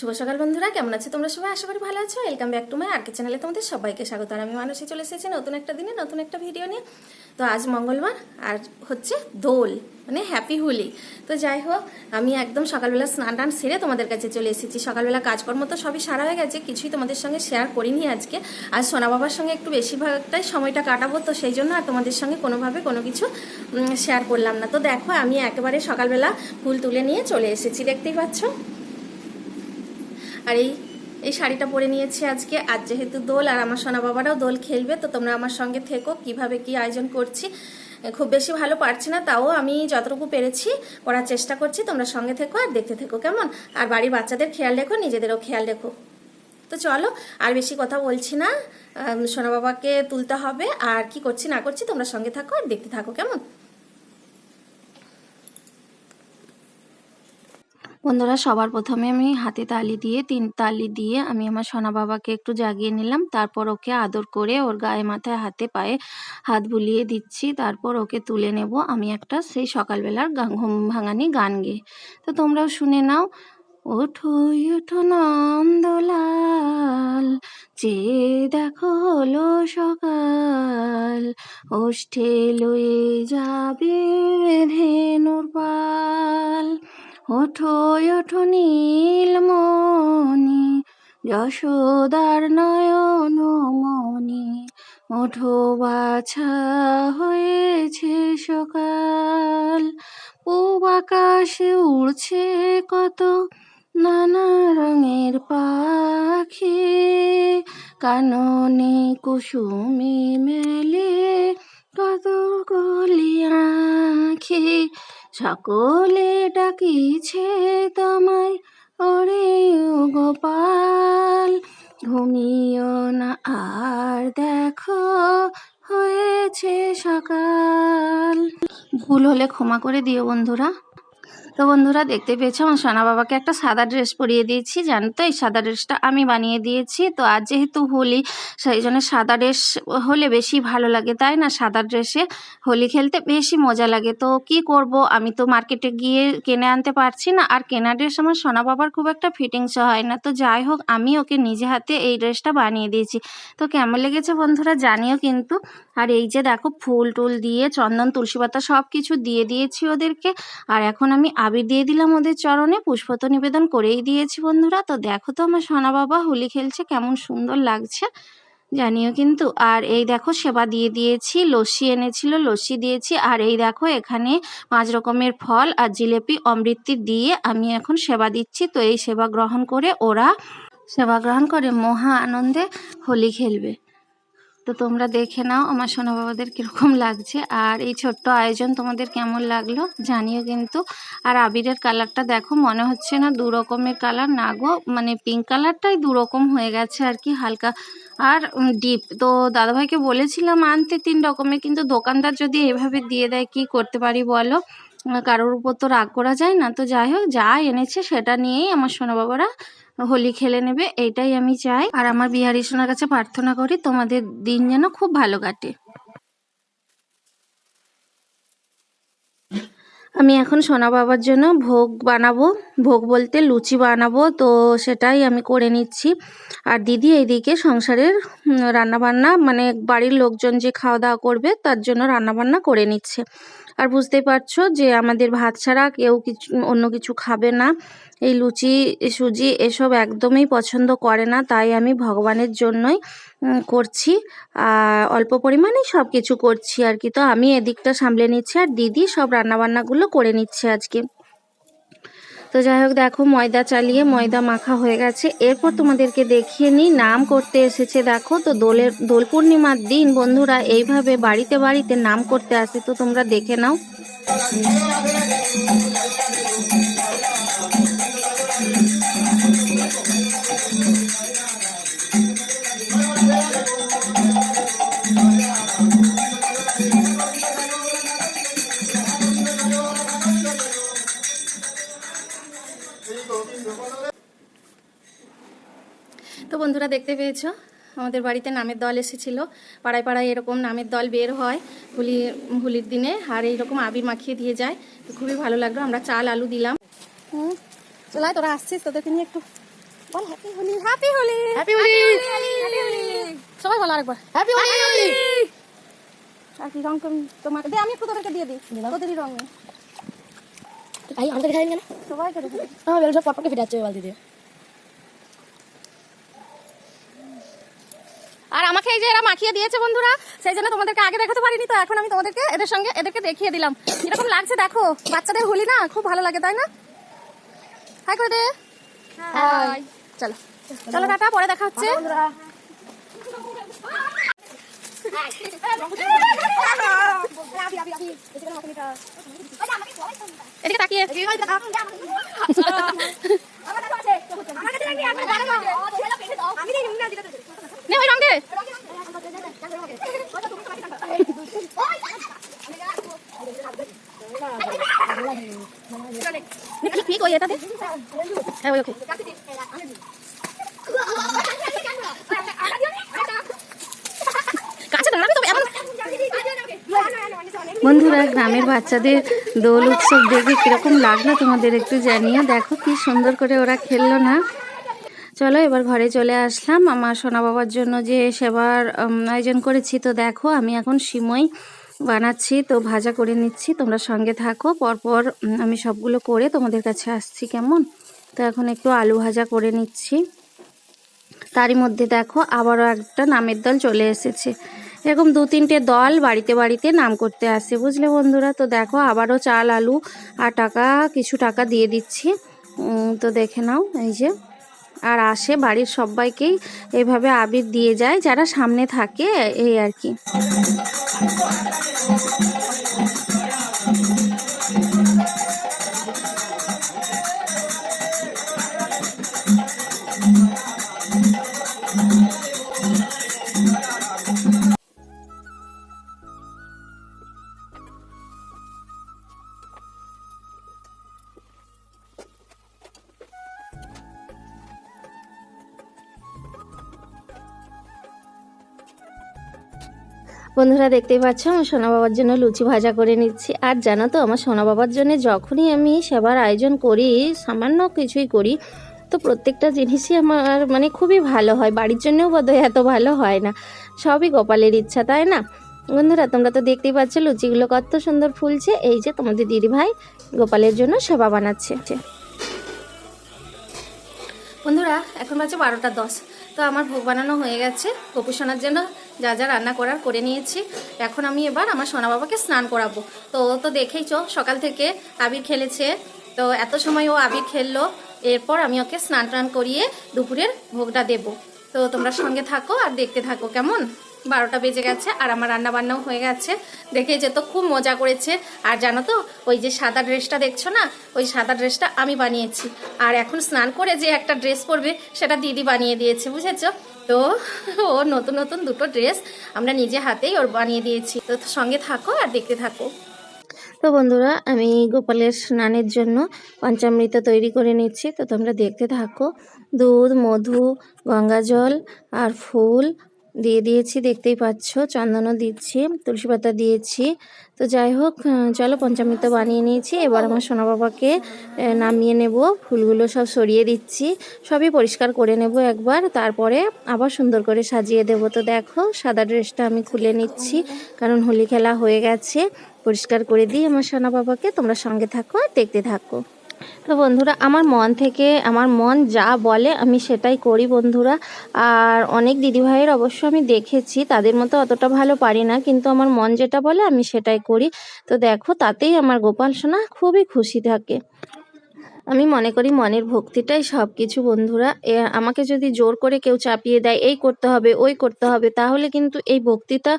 শুভ সকাল বন্ধুরা, কেমন আছে তোমরা সবাই? আশা করি ভালো আছো। Welcome back to my RK চ্যানেলে তোমাদের সবাইকে স্বাগত। আর আমি মানুষই চলে এসেছি নতুন একটা দিনে, নতুন একটা ভিডিও নিয়ে। তো আজ মঙ্গলবার, আর হচ্ছে দোল মানে হ্যাপি হোলি তো যাই হোক, আমি একদম সকালবেলা স্নান টান সেরে তোমাদের কাছে চলে এসেছি। সকালবেলা কাজকর্ম তো সবই সারা হয়ে গেছে, কিছুই তোমাদের সঙ্গে শেয়ার করিনি আজকে। আর সোনা বাবার সঙ্গে একটু বেশিরভাগটাই সময়টা কাটাবো, তো সেই জন্য আর তোমাদের সঙ্গে কোনোভাবে কোনো কিছু শেয়ার করলাম না। তো দেখো, আমি একেবারে সকালবেলা ফুল তুলে নিয়ে চলে এসেছি, দেখতেই পাচ্ছ? আর এই এই শাড়িটা পরে নিয়েছি আজকে। আজ যেহেতু দোল, আর আমার সোনা বাবারাও দোল খেলবে, তো তোমরা আমার সঙ্গে থেকো কীভাবে কি আয়োজন করছি। খুব বেশি ভালো পারছি না, তাও আমি যতটুকু পেরেছি করার চেষ্টা করছি, তোমরা সঙ্গে থেকো আর দেখতে থেকো কেমন। আর বাড়ির বাচ্চাদের খেয়াল রেখো, নিজেদেরও খেয়াল রেখো। তো চলো, আর বেশি কথা বলছি না। সোনা বাবাকে তুলতে হবে, আর কি করছি না করছি তোমরা সঙ্গে থাকো আর দেখতে থাকো কেমন। বন্ধুরা, সবার প্রথমে আমি হাতে তালি দিয়ে, তিন তালি দিয়ে আমি আমার সোনা বাবাকে একটু জাগিয়ে নিলাম। তারপর ওকে আদর করে ওর গায়ে মাথায় হাতে পায়ে হাত বুলিয়ে দিচ্ছি। তারপর ওকে তুলে নেব আমি একটা সেই সকালবেলার ঘুম ভাঙানি গান গেয়ে। তো তোমরাও শুনে নাও। ওঠো ওঠো নন্দলাল যে দেখো হলো সকাল, ওষ্ঠে লয়ে যাবে ধেনুর পাল। ওঠো ওঠো নীলমণি যশোদার নয়ন মণি, ওঠো বাছা হয়েছে সকাল। পূব আকাশে উড়ছে কত নানা রঙের পাখি, কাননে কুসুমে মেলে কত কলি সকলে ডাকিছে তোমায়, ওরে গোপাল। ঘুমিও না, আর দেখো হয়েছে সকাল। ভুল হলে ক্ষমা করে দিও বন্ধুরা। তো বন্ধুরা দেখতে পেয়েছ, আমার সোনা বাবাকে একটা সাদা ড্রেস পরিয়ে দিয়েছি, জানো তো? এই সাদা ড্রেসটা আমি বানিয়ে দিয়েছি। তো আজ যেহেতু হোলি, সেই জন্য সাদা ড্রেস হলে বেশি ভালো লাগে, তাই না? সাদা ড্রেসে হোলি খেলতে বেশি মজা লাগে। তো কি করব? আমি তো মার্কেটে গিয়ে কিনে আনতে পারছি না। আর কেনা ড্রেস আমার সোনা বাবার খুব একটা ফিটিংস হয় না। তো যাই হোক, আমি ওকে নিজে হাতে এই ড্রেসটা বানিয়ে দিয়েছি। তো কেমন লেগেছে বন্ধুরা জানিও কিন্তু। আর এই যে দেখো, ফুল টুল দিয়ে, চন্দন, তুলসী পাতা সব কিছু দিয়ে দিয়েছি ওদেরকে। আর এখন আমি আবির দিয়ে দিলাম ওদের চরণে, পুষ্পত নিবেদন করেই দিয়েছি বন্ধুরা। তো দেখো তো আমার সোনা বাবা হোলি খেলছে, কেমন সুন্দর লাগছে, জানিও কিন্তু। আর এই দেখো সেবা দিয়ে দিয়েছি, লস্যি এনেছিল, লস্যি দিয়েছি। আর এই দেখো এখানে পাঁচ রকমের ফল আর জিলেপি, অমৃতি দিয়ে আমি এখন সেবা দিচ্ছি। তো এই সেবা গ্রহণ করে ওরা সেবা গ্রহণ করে মহা আনন্দে হোলি খেলবে। তো তোমরা দেখে নাও আমার সোনা বাবাদের কীরকম লাগছে। আর এই ছোট্ট আয়োজন তোমাদের কেমন লাগল জানিও কিন্তু। আর আবিরের কালারটা দেখো, মনে হচ্ছে না দু রকমের কালার। না গো মানে পিঙ্ক কালারটাই দু রকম হয়ে গেছে আর কি, হালকা। আর ডিপ তো দাদাভাইকে বলেছিলাম আনতে তিন রকমের, কিন্তু দোকানদার যদি এভাবে দিয়ে দেয়, কি করতে পারি বলো? কারোর উপর তো রাগ করা যায় না। তো যাই হোক, যা এনেছে সেটা নিয়েই আমার সোনা বাবারা হোলি খেলে নেবে এইটাই আমি চাই। আর আমার বিহারি সোনার কাছে প্রার্থনা করি, তোমাদের দিন যেন খুব ভালো কাটে। আমি এখন সোনা বাবার জন্য ভোগ বানাবো। ভোগ বলতে লুচি বানাবো, তো সেটাই আমি করে নিচ্ছি। আর দিদি এইদিকে সংসারের রান্নাবান্না মানে বাড়ির লোকজন যে খাওয়া দাওয়া করবে, তার জন্য রান্নাবান্না করে নিচ্ছে। আর বুঝতেই পারছ যে আমাদের ভাত ছাড়া কেউ কিছু, অন্য কিছু খাবে না। এই লুচি সুজি এসব একদমই পছন্দ করে না, তাই আমি ভগবানের জন্যই করছি। অল্প পরিমাণেই সব কিছু করছি আর কি। তো আমি এদিকটা সামলে নিচ্ছি আর দিদি সব রান্নাবান্নাগুলো করে নিচ্ছে আজকে। তো যাই হোক, দেখো ময়দা চালিয়ে ময়দা মাখা হয়ে গেছে। এরপর তোমাদেরকে দেখিয়ে নিই, নাম করতে এসেছে, দেখো, তো দোলের, দোল পূর্ণিমার দিন, বন্ধুরা, এইভাবে বাড়িতে বাড়িতে নাম করতে আসে, তো তোমরা দেখে নাও। বন্ধুরা দেখতে পেয়েছ? আমাদের বাড়িতে নামের দল এসেছিল। পাড়ায় পাড়ায় এরকম নামের দল বের হয়। হোলি হোলির দিনে আর এইরকম আবির মাখিয়ে দিয়ে যায়। তো খুবই ভালো লাগল। আমরা চাল আলু দিলাম। হুম চলাই তোরা আসছিস তোদেরকে নিয়ে একটু। বল happy Holi. Happy Holi! Happy Holi! সবাই বলো আরেকবার। হ্যাপি হোলি! আর কি রং তোমাকে দে আমি একটু তোদেরকে দিয়ে দিই। তোদেরই রং নেই। ভাই আমাকে দেখাই কেন? সবাইকে রেখে দিই। আমার বেলুন সব পটপটে ফিরে যাচ্ছে ওই বালতি আর আমাকে এই যে এরা মাখিয়ে দিয়েছে বন্ধুরা সেই জন্য তোমাদেরকে আগে দেখাতে পারিনি তো এখন আমি তোমাদেরকে এদের সঙ্গে এদেরকে দেখিয়ে দিলাম। কীরকম লাগছে দেখো? বাচ্চাদের হোলি না খুব ভালো লাগে তাই না? হাই করে দে। চলো। চলো টাটা পরে দেখা হচ্ছে। এদিকে তাকিয়ে। নে রং দে। এটা দে হ্যাঁ ওকে। বন্ধুরা, গ্রামের বাচ্চাদের দোল উৎসব দেখে কীরকম লাগল তোমাদের একটু জানিও। দেখো কি সুন্দর করে ওরা খেললো না। চলো, এবার ঘরে চলে আসলাম। আমার সোনা বাবার জন্য যে সেবার আয়োজন করেছি, তো দেখো, আমি এখন সিমই বানাচ্ছি, তো ভাজা করে নিচ্ছি। তোমরা সঙ্গে থাকো, পরপর আমি সবগুলো করে তোমাদের কাছে আসছি, কেমন? তো এখন একটু আলু ভাজা করে নিচ্ছি। তারই মধ্যে দেখো, আবারও একটা নামের দল চলে এসেছে। এরকম দু তিনটে দল বাড়িতে বাড়িতে নাম করতে আসে, বুঝলে বন্ধুরা? তো দেখো, আবারও চাল, আলু আর টাকা, কিছু টাকা দিয়ে দিচ্ছি। তো দেখে নাও, এই যে। আর আসে বাড়ির সবাইকেই এভাবে আবির দিয়ে যায় যারা সামনে থাকে এই আর কি। বন্ধুরা দেখতেই পাচ্ছ আমার সোনা বাবার জন্য লুচি ভাজা করে নিচ্ছি। আর জানো তো, আমার সোনা বাবার জন্য যখনই আমি সেবার আয়োজন করি, সামান্য কিছুই করি, তো প্রত্যেকটা জিনিসই আমার মানে খুবই ভালো হয়। বাড়ির জন্যও বোধহয় এত ভালো হয় না। সবই গোপালের ইচ্ছা, তাই না? বন্ধুরা, তোমরা তো দেখতেই পাচ্ছ, লুচিগুলো কত সুন্দর ফুলছে। এই যে তোমাদের দিদি ভাই গোপালের জন্য সেবা বানাচ্ছে। বন্ধুরা, এখন বাজে বারোটা দশ। তো আমার ভোগ বানানো হয়ে গেছে। গপু সোনার জন্য যা যা রান্না করার করে নিয়েছি। এখন আমি এবার আমার সোনা বাবাকে স্নান করাবো। তো ও তো দেখেই চো, সকাল থেকে আবির খেলেছে। তো এত সময় ও আবির খেললো। এরপর আমি ওকে স্নান টান করিয়ে দুপুরের ভোগটা দেব। তো তোমরা সঙ্গে থাকো আর দেখতে থাকো, কেমন? বারোটা বেজে গেছে আর আমার রান্না বান্নাও হয়ে গেছে। দেখে যে তো খুব মজা করেছে। আর জানো তো, ওই যে সাদা ড্রেসটা দেখছ না? ওই সাদা ড্রেসটা আমি বানিয়েছি। আর এখন স্নান করে যে একটা ড্রেস পরবে, সেটা দিদি বানিয়ে দিয়েছে, বুঝেছ? তো ও নতুন নতুন দুটো ড্রেস আমরা নিজে হাতেই ওর বানিয়ে দিয়েছি। তো সঙ্গে থাকো আর দেখতে থাকো। তো বন্ধুরা, আমি গোপালের স্নানের জন্য পঞ্চামৃত তৈরি করে নিচ্ছি। তো তোমরা দেখতে থাকো, দুধ, মধু গঙ্গা জল আর ফুল দিয়ে দিয়েছি, দেখতেই পাচ্ছ। চন্দনও দিচ্ছি, তুলসী পাতা দিয়েছি। তো যাই হোক চলো পঞ্চামৃত বানিয়ে নিয়েছি। এবার আমার সোনা বাবাকে নামিয়ে নেব। ফুলগুলো সব সরিয়ে দিচ্ছি। সবই পরিষ্কার করে নেব একবার। তারপরে আবার সুন্দর করে সাজিয়ে দেবো। তো দেখো, সাদা ড্রেসটা আমি খুলে নিচ্ছি, কারণ হোলি খেলা হয়ে গেছে। পরিষ্কার করে দিই আমার সোনা বাবাকে তোমরা সঙ্গে থাকো দেখতে থাকো। তো বন্ধুরা, আমার মন থেকে, আমার মন যা বলে আমি সেটাই করি বন্ধুরা। আর অনেক দিদিভাইয়ের অবশ্য আমি দেখেছি, তাদের মতো অতটা ভালো পারি না, কিন্তু আমার মন যেটা বলে আমি সেটাই করি। তো দেখো, তাতেই আমার গোপাল সোনা খুবই খুশি থাকে। আমি মনে করি মনের ভক্তিটাই সব কিছু বন্ধুরা আমাকে যদি জোর করে কেউ চাপিয়ে দেয়, এই করতে হবে, ওই করতে হবে, তাহলে কিন্তু এই ভক্তিটা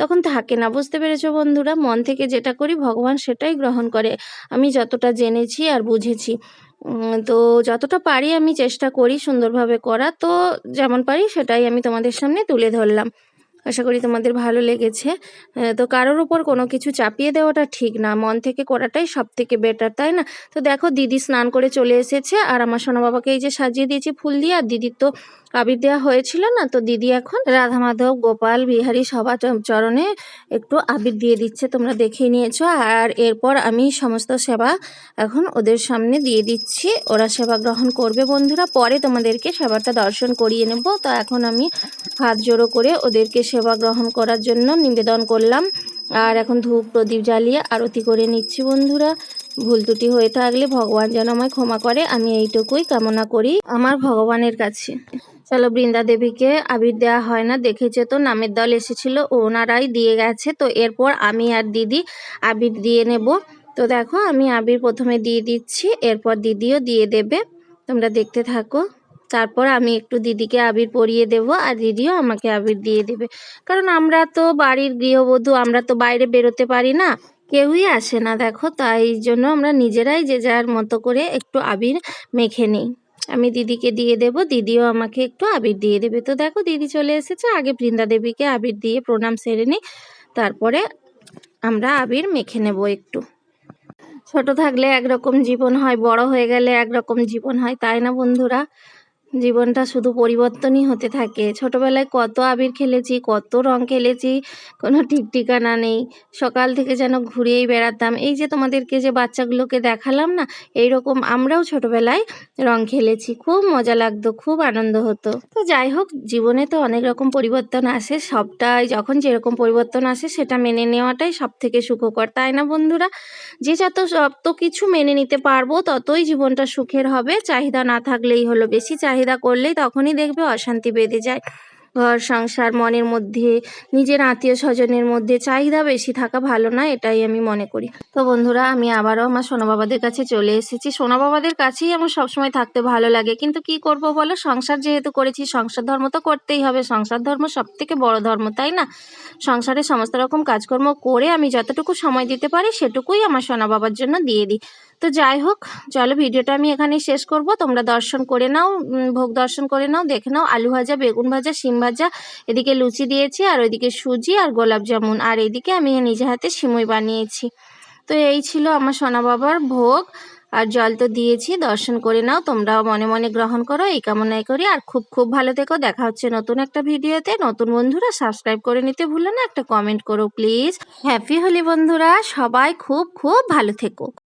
তখন থাকে না। বুঝতে পেরেছ, বন্ধুরা? মন থেকে যেটা করি, ভগবান সেটাই গ্রহণ করে। আমি যতটা জেনেছি আর বুঝেছি। তো যতটা পারি আমি চেষ্টা করি সুন্দরভাবে করা, তো যেমন পারি সেটাই আমি তোমাদের সামনে তুলে ধরলাম। আশা করি তোমাদের ভালো লেগেছে। তো কারোর উপর কোনো কিছু চাপিয়ে দেওয়াটা ঠিক না। মন থেকে করাটাই সব থেকে বেটার তাই না? তো দেখো, দিদি স্নান করে চলে এসেছে। আর আমার সোনা বাবাকে এই যে সাজিয়ে দিয়েছি ফুল দিয়ে, আর দিদির তো আবির দেওয়া হয়েছিল না? তো দিদি এখন রাধা মাধব, গোপাল, বিহারী সবার চরণে একটু আবির দিয়ে দিচ্ছে, তোমরা দেখেই নিয়েছো। আর এরপর আমি সমস্ত সেবা এখন ওদের সামনে দিয়ে দিচ্ছি। ওরা সেবা গ্রহণ করবে বন্ধুরা। পরে তোমাদেরকে সেবাটা দর্শন করিয়ে নেব। তো এখন আমি হাত জোড়ো করে ওদেরকে সেবা গ্রহণ করার জন্য নিবেদন করলাম। আর এখন ধূপ প্রদীপ জ্বালিয়ে আরতি করে নিচ্ছি বন্ধুরা। ভুল ত্রুটি হয়ে থাকলে ভগবান যেন আমায় ক্ষমা করে। আমি এইটুকুই কামনা করি আমার ভগবানের কাছে। চলো বৃন্দা দেবীকে আবির দেওয়া হয় না। দেখেছে তো, নামের দল এসেছিল, ওনারাই দিয়ে গেছে। তো এরপর আমি আর দিদি আবির দিয়ে নেব। তো দেখো, আমি আবির প্রথমে দিয়ে দিচ্ছি, এরপর দিদিও দিয়ে দেবে। তোমরা দেখতে থাকো। তারপর আমি একটু দিদিকে আবির পরিয়ে দেব আর দিদিও আমাকে আবির দিয়ে দেবে। কারণ আমরা তো বাড়ির গৃহবধূ, আমরা তো বাইরে বেরোতে পারি না। কেউই আসে না, দেখো। তাই জন্য আমরা নিজেরাই যে যার মতো করে একটু আবির মেখে নিই। আমি দিদিকে দিয়ে দেব, দিদিও আমাকে একটু আবির দিয়ে দেবে। তো দেখো, দিদি চলে এসেছে। আগে বৃন্দা দেবীকে আবির দিয়ে প্রণাম সেরে নিই, তারপরে আমরা আবির মেখে নেব একটু। ছোট থাকলে একরকম জীবন হয়, বড় হয়ে গেলে একরকম জীবন হয়, তাই না বন্ধুরা? জীবনটা শুধু পরিবর্তনই হতে থাকে। ছোটবেলায় কত আবির খেলেছি, কত রং খেলেছি, কোনো ঠিক ঠিকানা নেই। সকাল থেকে যেন ঘুরেই বেড়াতাম। এই যে তোমাদেরকে যে বাচ্চাগুলোকে দেখালাম না এই রকম আমরাও ছোটবেলায় রং খেলেছি। খুব মজা লাগতো, খুব আনন্দ হতো। তো যাই হোক, জীবনে তো অনেক রকম পরিবর্তন আসে। সবটাই যখন যেরকম পরিবর্তন আসে, সেটা মেনে নেওয়াটাই সব থেকে সুখকর, তাই না বন্ধুরা? যে যত সব, তো কিছু মেনে নিতে পারব, ততই জীবনটা সুখের হবে। চাহিদা না থাকলেই হলো বেশি, চাহিদা করলেই তখনই দেখবে অশান্তি বেঁধে যায়। ঘর, সংসার, মনের মধ্যে, নিজের আত্মীয় স্বজনের মধ্যে চাহিদা বেশি থাকা ভালো না, এটাই আমি মনে করি। তো বন্ধুরা, আমি আবারও আমার সোনা বাবাদের কাছে চলে এসেছি। সোনা বাবাদের কাছেই আমার সবসময় থাকতে ভালো লাগে। কিন্তু কি করব বলো? সংসার যেহেতু করেছি, সংসার ধর্ম তো করতেই হবে। সংসার ধর্ম সব থেকে বড় ধর্ম, তাই না? সংসারে সমস্ত রকম কাজকর্ম করে আমি যতটুকু সময় দিতে পারি, সেটুকুই আমার সোনা বাবার জন্য দিয়ে দিই। তো যাই হোক, চলো ভিডিওটা আমি এখানেই শেষ করব। তোমরা দর্শন করে নাও ভোগ দর্শন করে নাও, দেখে নাও আলু ভাজা, বেগুন ভাজা, শিম ভাজা, এদিকে লুচি দিয়েছি আর ওইদিকে সুজি আর গোলাপ জামুন। আর এদিকে আমি নিজে হাতে সিমুই বানিয়েছি। তো এই ছিল আমার সোনা বাবার ভোগ। আর জল তো দিয়েছি, দর্শন করে নাও, তোমরাও মনে মনে গ্রহণ করো, এই কামনাই করি। আর খুব খুব ভালো থেকো, দেখা হচ্ছে নতুন একটা ভিডিওতে। নতুন বন্ধুরা, সাবস্ক্রাইব করে নিতে ভুলো না, একটা কমেন্ট করো প্লিজ। হ্যাপি হোলি বন্ধুরা, সবাই খুব খুব ভালো থেকো।